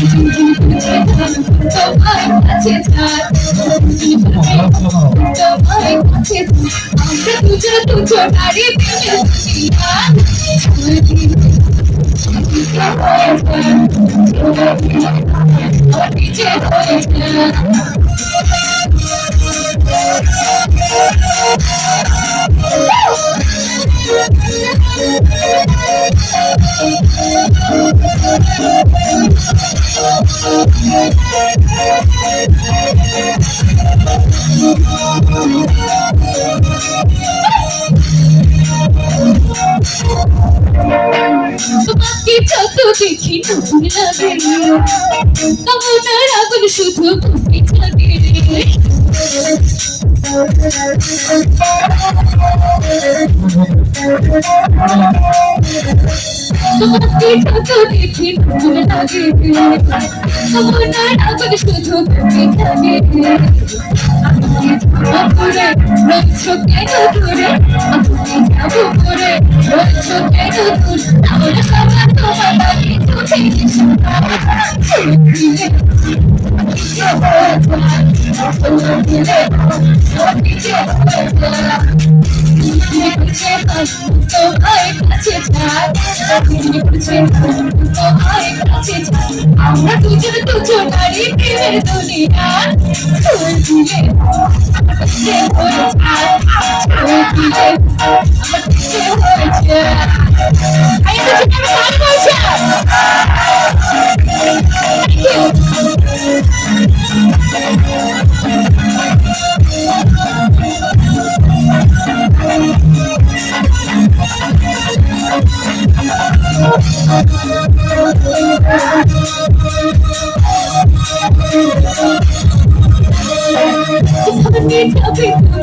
ঝুমঝুম করছে তোমাকে যত দেখি নতুন লাগে কামনার আগুন শুধু তুমি তোমাকে যত দেখি নতুন লাগে কামনার আগুন শুধু তুমি জাগে করে রয়েছ কেন দূরে আমি যাব করে রয়েছ কেন দূর তাহলে সবার তোমার বাকি তুমি আমরা দুজন দুজন নারী প্রেমের দুনিয়া ফুল দিলে ফুল দিলে আমার কিছু হয়েছে আমি তো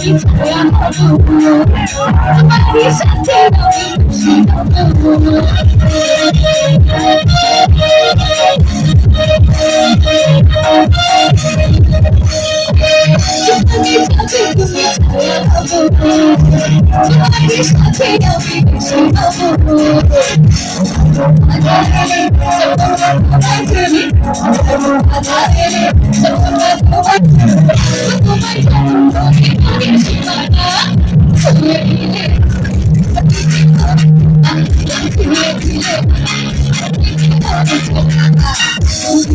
যাবে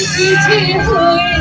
হব তোমার